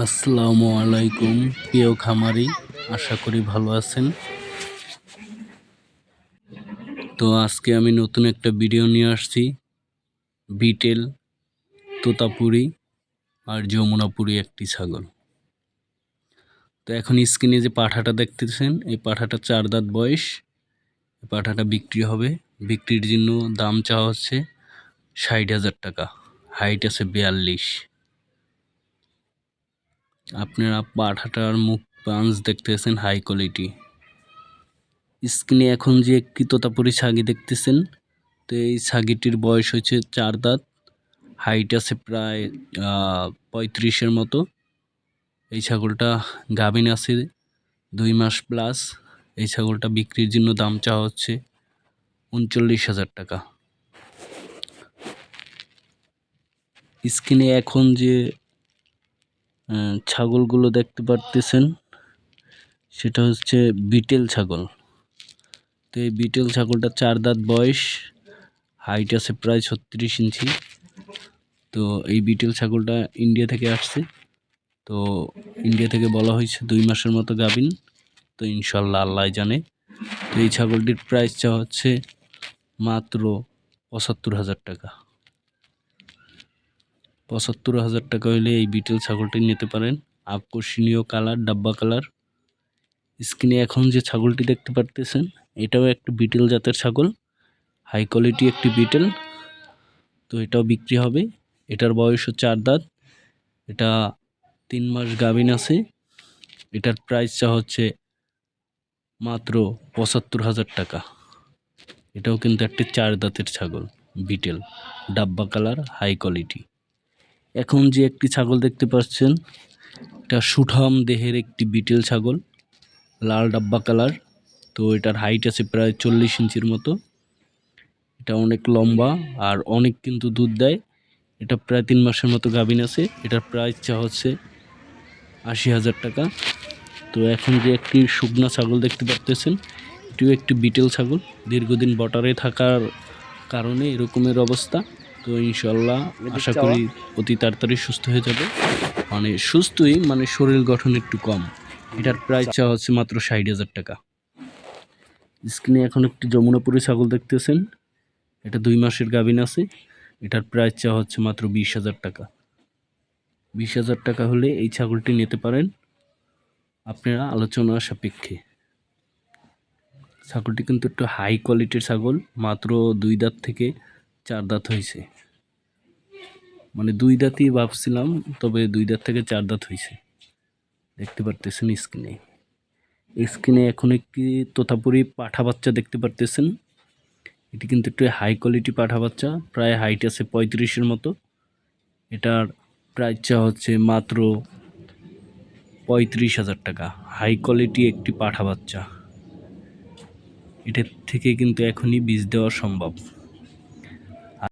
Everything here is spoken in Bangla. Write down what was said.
আসসালামু আলাইকুম, প্রিয় খামারি, আশা করি ভালো আছেন। তো আজকে আমি নতুন একটা ভিডিও নিয়ে আসছি। বিটেল, তোতাপুরি আর যমুনাপুরি একটি ছাগল। তো এখন স্ক্রিনে যে পাঠাটা দেখতেছেন, এই পাঠাটা চার দাঁত বয়স। পাঠাটা বিক্রি হবে। বিক্রির জন্য দাম চাওয়া হচ্ছে ষাট হাজার টাকা। হাইট আছে বিয়াল্লিশ। আপনারা পাঠাটার মুখ পাঞ্চ দেখতেছেন হাই কোয়ালিটি। স্ক্রিনে এখন যে একটি তোতাপুরি ছাগি দেখতেছেন, তো এই ছাগিটির বয়স হচ্ছে চার দাঁত হাইট আছে প্রায় পঁয়ত্রিশের মতো। এই ছাগলটা গাভিন আছে দুই মাস প্লাস, এই ছাগলটা বিক্রির জন্য দাম চাওয়া হচ্ছে উনচল্লিশ হাজার টাকা। স্ক্রিনে এখন যে ছাগলগুলো দেখতে পারতেছেন। সেটা হচ্ছে বিটেল ছাগল। তো এই বিটেল ছাগলটা চার দাঁত বয়স, হাইট আছে প্রায় ছত্রিশ ইঞ্চি। তো এই বিটেল ছাগলটা ইন্ডিয়া থেকে আসছে। তো ইন্ডিয়া থেকে বলা হয়েছে দুই মাসের মতো গাভিন। তো ইনশাল্লাহ আল্লাহ জানে। তো এই ছাগলটির প্রাইসটা হচ্ছে মাত্র পঁচাত্তর হাজার টাকা। পঁচাত্তর হাজার টাকা হলে এই বিটেল ছাগলটি নিতে পারেন। আকর্ষণীয় কালার, ডাব্বা কালার। স্ক্রিনে এখন যে ছাগলটি দেখতে পারতেছেন, এটাও একটা বিটেল জাতের ছাগল। হাই কোয়ালিটি একটি বিটেল। তো এটাও বিক্রি হবে। এটার বয়স হচ্ছে চার দাঁত। এটা তিন মাস গাভিন আছে। এটার প্রাইস চা হচ্ছে মাত্র পঁচাত্তর হাজার টাকা। এটাও কিন্তু একটি চার দাঁতের ছাগল, বিটেল। ডাব্বা কালার, হাই কোয়ালিটি। এখন যে একটি ছাগল দেখতে পাচ্ছেন, এটা সুঠাম দেহের একটি বিটেল ছাগল, লাল ডাব্বা কালার। তো এটার হাইট আছে প্রায় চল্লিশ ইঞ্চির মতো। এটা অনেক লম্বা আর অনেক কিন্তু দুধ দেয়। এটা প্রায় তিন মাসের মতো গাভিন আছে। এটার প্রাইস চা হচ্ছে আশি হাজার টাকা। তো এখন যে একটি শুকনা ছাগল দেখতে পারতেছেন, এটিও একটি বিটেল ছাগল। দীর্ঘদিন বটারে থাকার কারণে এরকমের অবস্থা। তো ইনশাল্লাহ আশা করি অতি তাড়াতাড়ি সুস্থ হয়ে যাবে। মানে সুস্থই মানে শরীর গঠন একটু কম। এটার প্রাইস চা হচ্ছে মাত্র ষাট হাজার টাকা। স্ক্রিনে এখন একটি যমুনাপুরি ছাগল দেখতেছেন। এটা দুই মাসের গাভিন আছে। এটার প্রাইস চা হচ্ছে মাত্র বিশ হাজার টাকা। বিশ হাজার টাকা হলে এই ছাগলটি নিতে পারেন আপনারা আলোচনা সাপেক্ষে। ছাগলটি কিন্তু একটু হাই কোয়ালিটির ছাগল মাত্র দুই দাঁত থেকে চার দাঁত হয়েছে মানে দুই দাঁতই ভাবছিলাম, তবে দুই দাঁত থেকে চার দাঁত হয়েছে দেখতে পারতেছেন স্ক্রিনে স্ক্রিনে এখন একটি তোতাপুরি পাঠা বাচ্চা দেখতে পারতেছেন। এটি কিন্তু একটু হাই কোয়ালিটি পাঠা বাচ্চা, প্রায় হাইট আছে পঁয়ত্রিশের মতো। এটার প্রাইসটা হচ্ছে মাত্র পঁয়ত্রিশ হাজার টাকা। হাই কোয়ালিটি একটি পাঠা বাচ্চা। এটার থেকে কিন্তু এখনই বীজ দেওয়া সম্ভব।